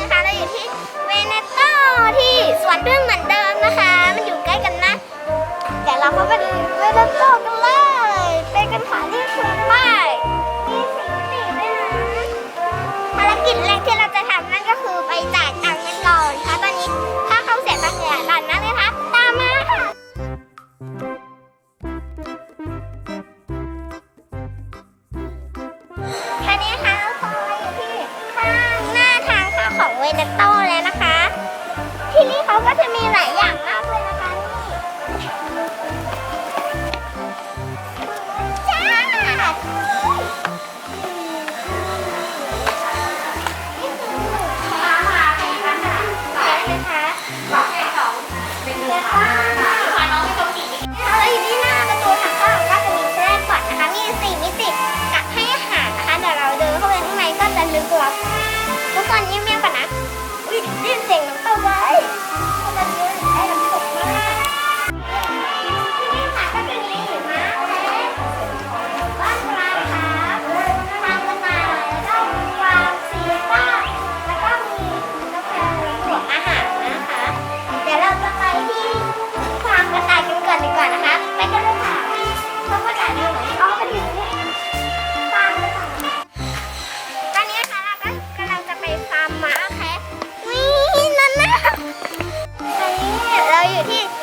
นะคะเราอยู่ที่เวเนโตที่สวนพึ่งเหมือนเดิมนะคะ มันอยู่ใกล้กันนะแต่เราเข้าไปดูเวเนโตกันเลยไปกันค่ะที่สวนป้ายมีสีสีด้วยนะภารกิจแรกที่เราจะทำนั่นก็คือไปจ่าย 嗯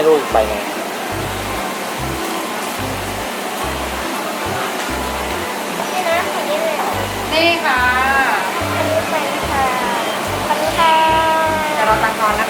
ให้ลูกอีกใบหนึ่งนี่นะคนนี้เลยนี่ค่ะ อันนี้ไปค่ะขอบคุณค่ะเรอตัดก่อนนะคะ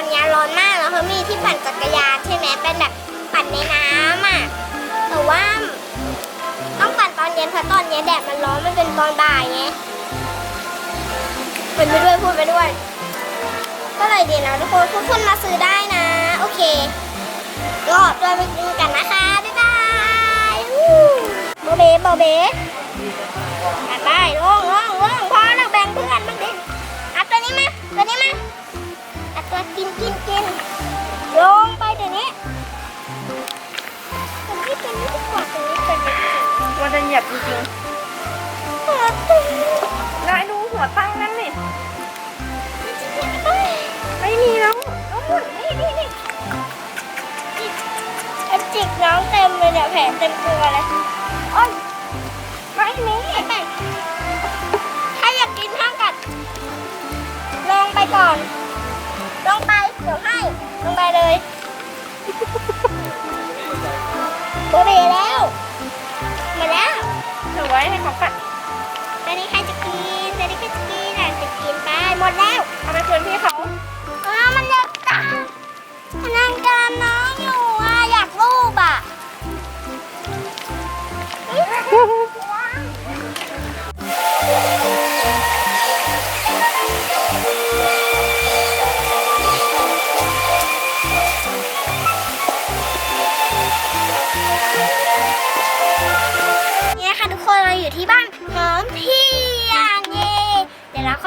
อนนี้ร้อนมากแล้วเฮอมี่ที่ปั่นจักรยานใช่ไหมเป็นแบบปั่นในน้ำอะแต่ว่าต้องปั่นตอนเย็นเพราะตอนนี้แดดมันร้อนมันเป็นตอนบ่ายไงพูดไปด้วยพูดไปด้วย ก็เลยดีนะทุกคนทุกคนมาซื้อได้นะ โอเครอด้วยไปกินกันนะคะ บ๊ายบายโบเบ๊โบเบ๊บ๊ายบายลงล อะตัวกินกินกินลงไปเดี๋ยวนี้ตัวนี้ตัวนี้ดีกว่าตัวนี้ตัวนี้มันจะเหยียบจริงตัวนี้ๆนายดูหัวตั้งนั่นนี่ไม่มีแล้วโอ้ยนี่นี่นี่อันจิกน้องเต็มเลยเนี่ยแผลเต็มตัวเลยโอ้ยไม่มีไปถ้าอยากกินห้ามกัดลงไปก่อน ลงไปเลยโบเบแล้วมาแล้วถือไว้ให้เขากัดตอนนี้ใครจะกินตอนนี้ใครจะกินอะจะกินไปหมดแล้วเอาไปคืนพี่เขาอ้าวมันเด็กตาพนังการน้องอยู่อะอยากรูปอะ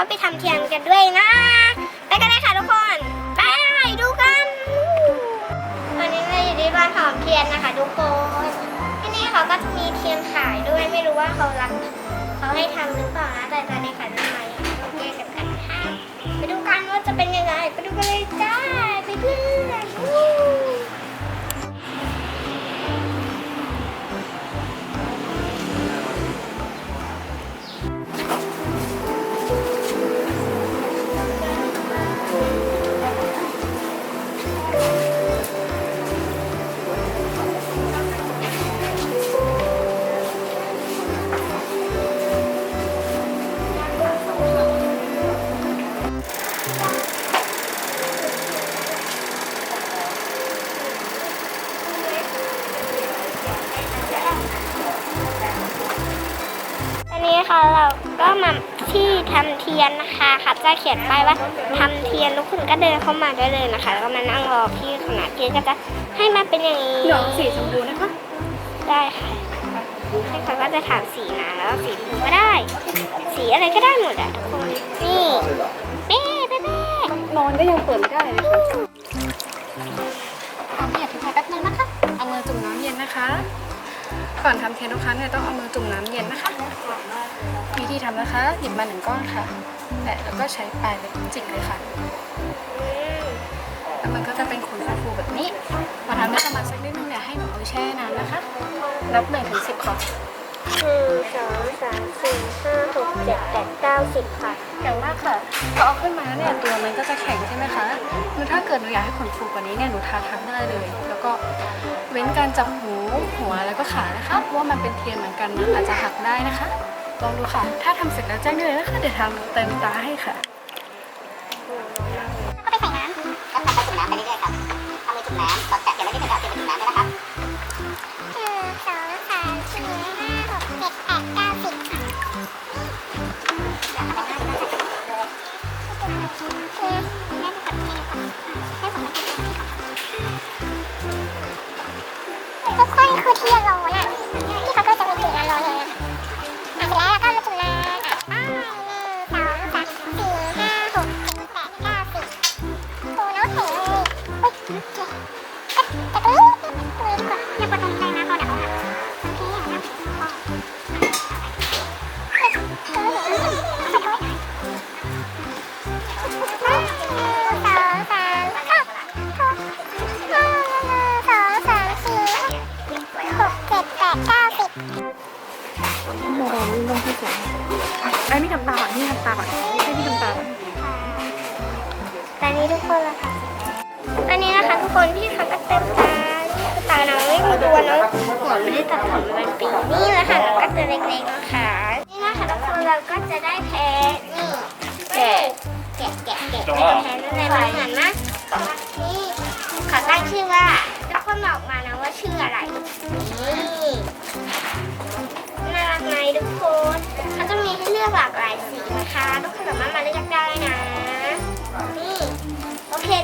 เดี๋ยวเราเข้าไปทำเทียนกันด้วยนะ ไปกันเลยค่ะทุกคน ไปดูกันตอนนี้เราอยู่ที่บ้านหอมเทียนนะคะทุกคนที่นี่เขาก็มีเทียนขายด้วยไม่รู้ว่าเขารักเขาให้ทำหรือเปล่านะแต่ตอนนี้ จะเขียนป้ายว่าทำเทียนทุกคนก็เดินเข้ามาได้เลยนะคะ แล้วก็มานั่งรอพี่ขนาดพี่ก็จะให้มาเป็นอย่างนี้ดอกสีชมพูนะคะ ได้ค่ะพี่เขาก็จะถามสีนะแล้วสีชมพูก็ได้ สีอะไรก็ได้หมดอะทุกคนนี่เป๊ะเป๊ะเป๊ะนอนก็ยังเปิดไม่ได้เลยค่ะทำให้อธิบายแป๊บนึงนะคะ เอามือจุ่มน้ำเย็นนะคะ ก่อนทำเทียนทุกครั้งเนี่ยต้องเอามือจุ่มน้ำเย็นนะคะ วิธีทำนะคะ หยิบมาหนึ่งก้อนค่ะ แตะแล้วก็ใช้ปลายเล็บจิกเลยค่ะ แล้วมันก็จะเป็นขนฟูๆแบบนี้พอทำได้ประมาณสักนิดนึงเนี่ยให้หนูเอาไปแช่น้ำนะคะ นับหนึ่งถึงสิบค่ะหนึ่งสองสามสี่ห้าหกเจ็ดแปดเก้าสิบค่ะเก่งมากค่ะพอเอาขึ้นมาแล้วเนี่ยตัวมันก็จะแข็งใช่ไหมคะหรือถ้าเกิดหนูอยากให้ขนฟูกว่านี้เนี่ยหนูทาทับได้เลย แล้วก็เว้นการจับหูหัวแล้วก็ขานะคะเพราะว่ามันเป็นเทียนเหมือนกันนะอาจจะหักได้นะคะ ลองดูค่ะ ถ้าทำเสร็จแล้วแจ้งได้เลยนะคะ เดี๋ยวทำเติมตาให้ค่ะ ก็ไปใส่น้ำก็ทำไปจุ่มน้ำไปเรื่อยๆครับเอามือจุ่มน้ำกดแตะเก็บไว้ที่เดียวเอาเทียนไปจุ่มน้ำด้วยนะครับหนึ่งสองสามสี่ห้าหกเจ็ดแปดเก้าสิบค่ะทุกคนคือเทียนร้อนอะ ไอ้ไม่ทำตาก่อนนี่ทำตาก่อนให้พี่ทำตาก่อนตอนนี้ทุกคนละค่ะตอนนี้นะคะทุกคนพี่เขาก็เต็มตาตาน้องไม่มีตัวเน้องหัวไม่ได้ตัดผมมาเป็นปีนี่แหละค่ะแล้วก็จะเล็กๆนะคะนี่นะคะทุกคนเราก็จะได้แพ้นี่แกะแกะแกะแกะแพ้นั่นแหละ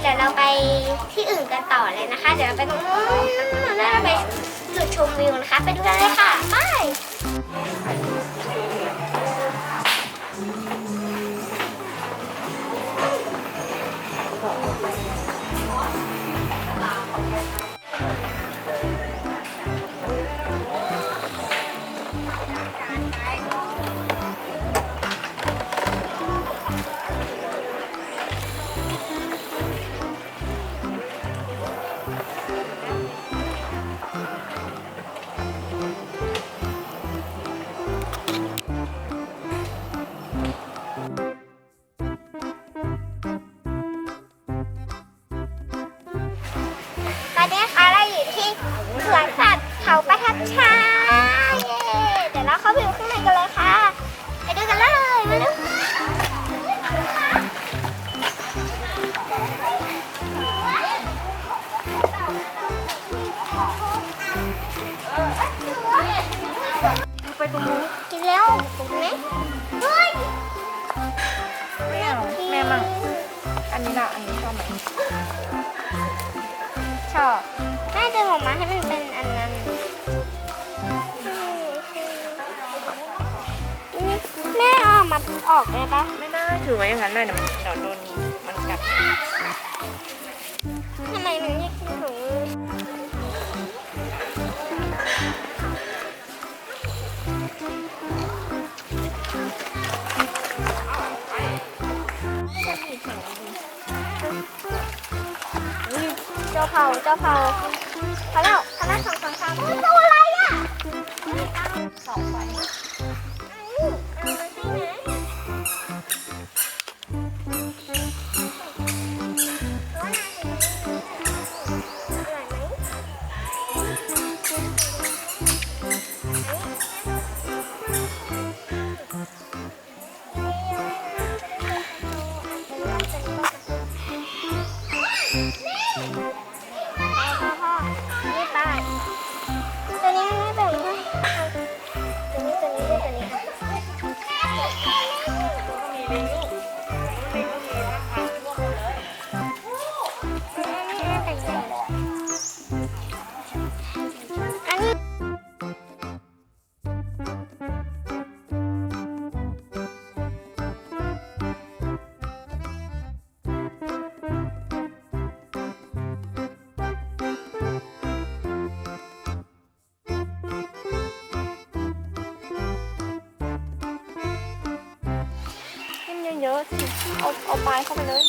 เดี๋ยวเราไปที่อื่นกันต่อเลยนะคะ เดี๋ยวเราไปตรงนู้นแล้วเราไปจุดชมวิวนะคะ ไปดูกันเลยค่ะไปาออกมาออกได้ปะไม่ได้ถือไว้อย่างนั้นเลยเดี๋ยวมันเดี๋ยวโดนมันกัดทำไมมันแยกชิ้นของมือเจ้าเผาเจ้าเผาพอแล้วพอแล้วสองสองสาม เอาเอาปลายเข้าไปเลย